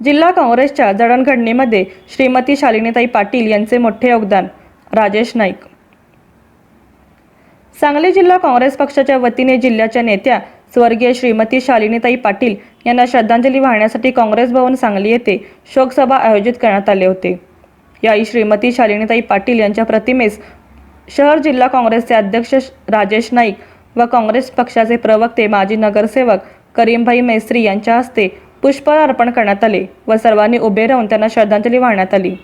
जिल्हा काँग्रेसच्या जडणघडणीमध्ये श्रीमती शालिनीताई पाटील यांचे मोठे योगदान राजेश नाईक. सांगली जिल्हा काँग्रेस पक्षाच्या वतीने जिल्ह्याच्या नेत्या स्वर्गीय श्रीमती शालिनीताई पाटील यांना श्रद्धांजली वाहण्यासाठी काँग्रेस भवन सांगली येथे शोकसभा आयोजित करण्यात आले होते. यावेळी श्रीमती शालिनीताई पाटील यांच्या प्रतिमेस शहर जिल्हा काँग्रेसचे अध्यक्ष राजेश नाईक व काँग्रेस पक्षाचे प्रवक्ते माजी नगरसेवक करीमभाई मेस्त्री यांच्या हस्ते पुष्प अर्पण करण्यात आले व सर्वांनी उभे राहून त्यांना श्रद्धांजली वाहण्यात आली.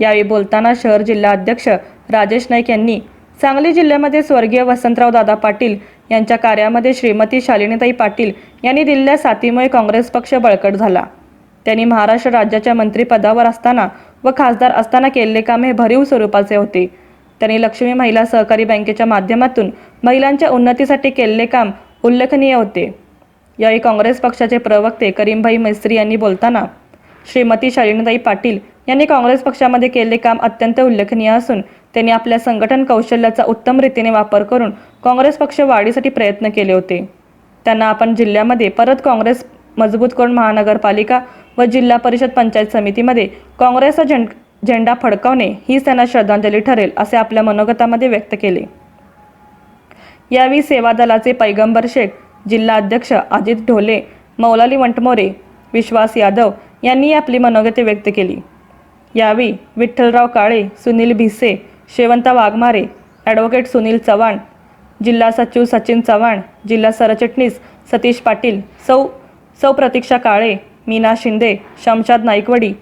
यावेळी बोलताना शहर जिल्हा अध्यक्ष राजेश नाईक यांनी सांगली जिल्ह्यामध्ये स्वर्गीय वसंतराव दादा पाटील यांच्या कार्यामध्ये श्रीमती शालिनीताई पाटील यांनी दिलेल्या साथीमुळे काँग्रेस पक्ष बळकट झाला. त्यांनी महाराष्ट्र राज्याच्या मंत्रिपदावर असताना व खासदार असताना केलेले काम हे भरीव स्वरूपाचे होते. त्यांनी लक्ष्मी महिला सहकारी बँकेच्या माध्यमातून महिलांच्या उन्नतीसाठी केलेले काम उल्लेखनीय होते. यावेळी काँग्रेस पक्षाचे प्रवक्ते करीमभाई मैस्त्री यांनी बोलताना श्रीमती शालिनीताई पाटील यांनी काँग्रेस पक्षामध्ये केलेले काम अत्यंत उल्लेखनीय असून त्यांनी आपल्या संघटन कौशल्याचा उत्तम रीतीने वापर करून काँग्रेस पक्ष वाढीसाठी प्रयत्न केले होते. त्यांना आपण जिल्ह्यामध्ये परत काँग्रेस मजबूत करून महानगरपालिका व जिल्हा परिषद पंचायत समितीमध्ये काँग्रेसचा झेंड झेंडा फडकावणे हीच त्यांना श्रद्धांजली ठरेल असे आपल्या मनोगतामध्ये व्यक्त केले. यावेळी सेवा दलाचे पैगंबर शेख जिल्हा अध्यक्ष अजित ढोले मौलाली वंटमोरे विश्वास यादव यांनी आपली मनोगते व्यक्त केली. यावेळी विठ्ठलराव काळे सुनील भिसे शेवंता वाघमारे ॲडव्होकेट सुनील चव्हाण जिल्हा सचिव सचिन चव्हाण जिल्हा सरचिटणीस सतीश पाटील सौ सौ प्रतीक्षा काळे मीना शिंदे शमशाद नाईकवडी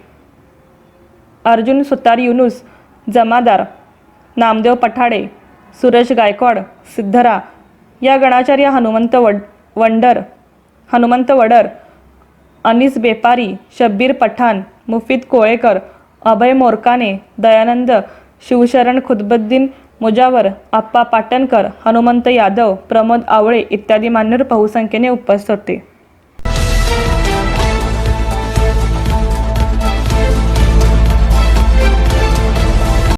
अर्जुन सुतार युनुस जमादार नामदेव पठाडे सुरेश गायकवाड सिद्धरा या गणाचार्य हनुमंत वड वंडर हनुमंत वडर अनिस बेपारी शब्बीर पठाण मुफीद कोळेकर अभय मोरकाने दयानंद शिवशरण खुदबुद्दीन मुजावर आप्पा पाटणकर हनुमंत यादव प्रमोद आवळे इत्यादी मान्यवर बहुसंख्येने उपस्थित होते.